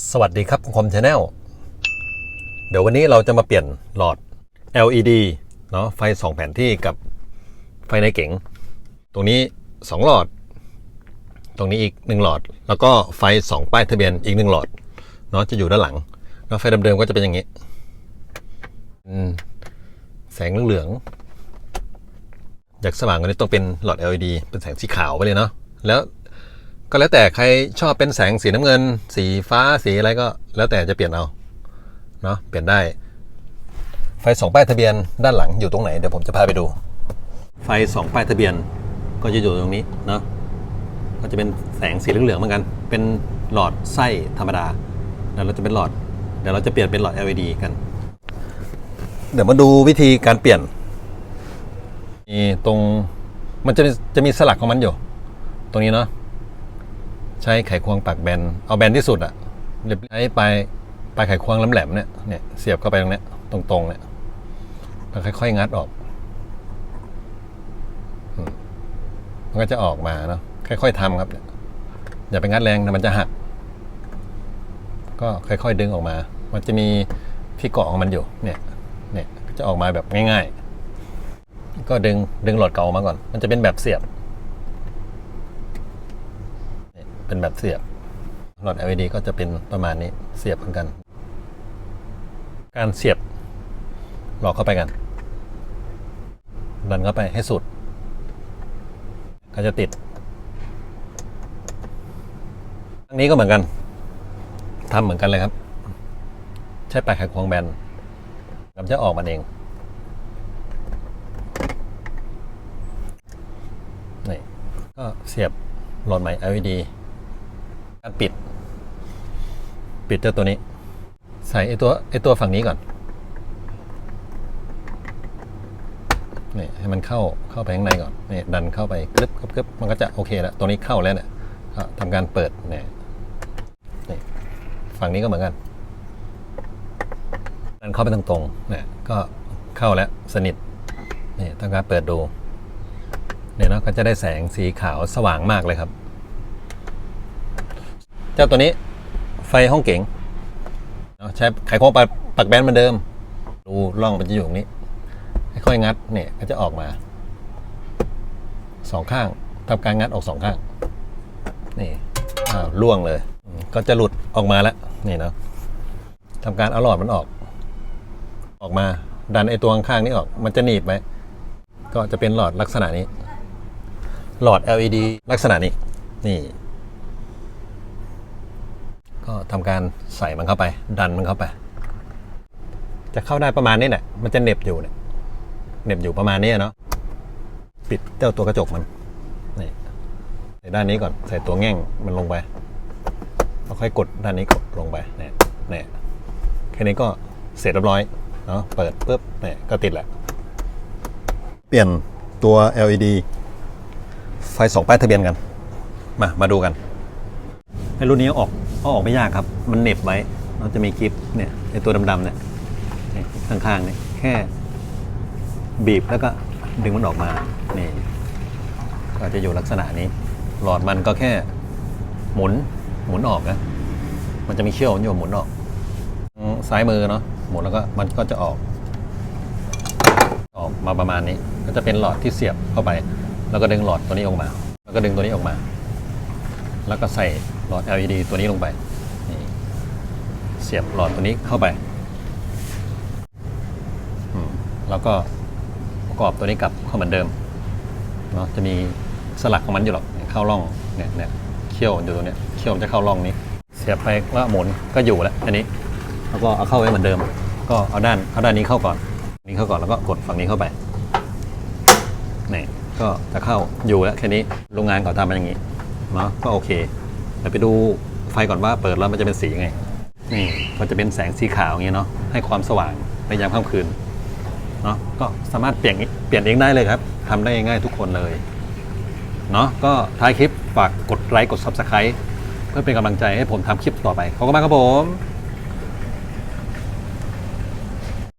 สวัสดีครับคมชาแนลเดี๋ยววันนี้เราจะมาเปลี่ยนหลอด LED เนาะไฟ2แผ่นที่กับไฟในเก๋ง ตรงนี้2หลอด ตรงนี้อีก1หลอด แล้วก็ไฟ2ป้ายทะเบียนอีก1หลอดเนาะจะอยู่ด้านหลังแล้วไฟเดิมๆก็จะเป็นอย่างนี้แสงเหลืองอยากสว่างกว่านี้ต้องเป็นหลอด LED เป็นแสงสีขาวไปเลยเนาะแล้ว ก็แล้วแต่ใครชอบเป็นแสงสีน้ำเงิน สีฟ้าสีอะไรก็ แล้วแต่จะเปลี่ยนเอาเนาะเปลี่ยนได้ ไฟสองป้ายทะเบียนด้านหลังอยู่ตรงไหนเดี๋ยวผมจะพาไปดู ไฟสองป้ายทะเบียนก็จะอยู่ตรงนี้เนาะก็จะเป็นแสงสีเหลืองๆเหมือนกัน เป็นหลอดไส้ธรรมดาแล้วเราจะเป็นหลอดเดี๋ยวเราจะเปลี่ยนเป็นหลอด LED กัน เดี๋ยวมาดูวิธีการเปลี่ยนมีตรงมันจะจะมีสลักของมันอยู่ ตรงนี้เนาะ ใช้ไขควงปากแบน เอาแบนที่สุดอะเรียบใช้ปลายปลายไขควงแหลมๆเนี่ยเนี่ยเสียบเข้าไปตรงเนี้ยตรงๆเนี่ยแล้วค่อยๆงัดออกมันก็จะออกมาเนาะค่อยๆทำครับ อย่าไปงัดแรงนะมันจะหัก ก็ค่อยๆดึงออกมา มันจะมีที่เกาะของมันอยู่ เนี่ย เนี่ยจะออกมาแบบง่าย ๆ ก็ดึงดึงหลอดเก่ามาก่อน มันจะเป็นแบบเสียบ เป็นแบบเสียบหลอด LED ก็จะเป็นประมาณนี้เสียบเหมือนกัน การเสียบหลอกเข้าไปกัน ดันเข้าไปให้สุด ก็จะติดอันนี้ก็เหมือนกันทำเหมือนกันเลยครับ ใช้ปลายไขควงแบนมันจะออกมาเองนี่ก็เสียบหลอดใหม่ LED การปิด ปิดเจ้าตัวนี้ ใส่ไอตัวไอตัวฝั่งนี้ก่อนนี่ให้มันเข้าเข้าไปข้างในก่อนนี่ดันเข้าไปกรึบกรึบกรึบมันก็จะโอเคแล้วตัวนี้เข้าแล้วเนี่ยก็ทำการเปิดเนี่ยนี่ฝั่งนี้ก็เหมือนกันดันเข้าไปตรงๆเนี่ยก็เข้าแล้วสนิทนี่ทำการเปิดดูเนี่ยเนาะก็จะได้แสงสีขาวสว่างมากเลยครับ เจ้าตัวนี้ไฟห้องเก๋งใช้ไขควงปักปักแบนเหมือนเดิม ดูร่องมันจะอยู่ตรงนี้ ค่อยงัดเนี่ยก็จะออกมาสองข้างทำการงัดออกสองข้าง นี่อ้าวล่วงเลย ก็จะหลุดออกมาแล้ว นี่เนาะทำการเอาหลอดมันออก ออกมา ดันไอตัวข้างนี้ออก มันจะหนีบไว้ก็จะเป็นหลอดลักษณะนี้ หลอด LED ลักษณะนี้ นี่ ก็ทำการใส่มันเข้าไป ดันมันเข้าไป จะเข้าได้ประมาณนี้แหละมันจะเหน็บอยู่เนี่ยเหน็บอยู่ประมาณนี้เนาะปิดเจ้าตัวกระจกมันนี่ใส่ด้านนี้ก่อนใส่ตัวแง่งมันลงไปแล้วค่อยกดด้านนี้กดลงไปเนี่ยเนี่ยแค่นี้ก็เสร็จเรียบร้อยเนาะเปิดปุ๊บเนี่ยก็ติดแหละ เปลี่ยนตัว LED ไฟสองป้ายทะเบียนกัน มา มาดูกันไอ้รุ่นนี้อออ กเอออกไม่ยากครับ มันเหน็บไว้ เราจะมีกิฟเนี่ยไอตัวดำๆเนี่ยข้างๆเนี่ยแค่บีบแล้วก็ดึงมันออกมา นี่ ก็จะอยู่ลักษณะนี้ หลอดมันก็แค่หมุน หมุนออกนะ มันจะมีเขี้ยวอยู่หมุนออก ซ้ายมือเนาะ หมุนแล้วก็มันก็จะออก ออกมาประมาณนี้ ก็จะเป็นหลอดที่เสียบเข้าไป แล้วก็ดึงหลอดตัวนี้ออกมา แล้วก็ดึงตัวนี้ออกมา แล้วก็ใส่ หลอด LED ตัวนี้ลงไปนี่เสียบหลอดตัวนี้เข้าไปแล้วก็ประกอบตัวนี้กลับเข้าเหมือนเดิมเนาะจะมีสลักของมันอยู่หรอกเข้าร่องเนี่ยเนี่ยเขี้ยวอยู่ตรงเนี้ยเขี้ยวจะเข้าร่องนี้ เสียบไปแล้วหมุนก็อยู่แล้วอันนี้แล้วก็เอาเข้าไว้เหมือนเดิม ก็เอาด้านเอาด้านนี้เข้าก่อนนี้เข้าก่อนแล้วก็กดฝั่งนี้เข้าไปนี่ก็จะเข้าอยู่แล้วแค่นี้โรงงานเขาทำมาอย่างนี้เนาะก็โอเค เดี๋ยวไปดูไฟก่อนว่าเปิดแล้วมันจะเป็นสียังไง นี่ก็จะเป็นแสงสีขาวอย่างเงี้ยเนาะ ให้ความสว่างในยามค่ำคืน เนาะ ก็สามารถเปลี่ยนเปลี่ยนเองได้เลยครับทำได้ง่ายๆทุกคนเลย เนาะ ก็ท้ายคลิปฝากกดไลค์ กด Subscribe เพื่อเป็นกำลังใจให้ผมทำคลิปต่อไป ขอบคุณมากครับผม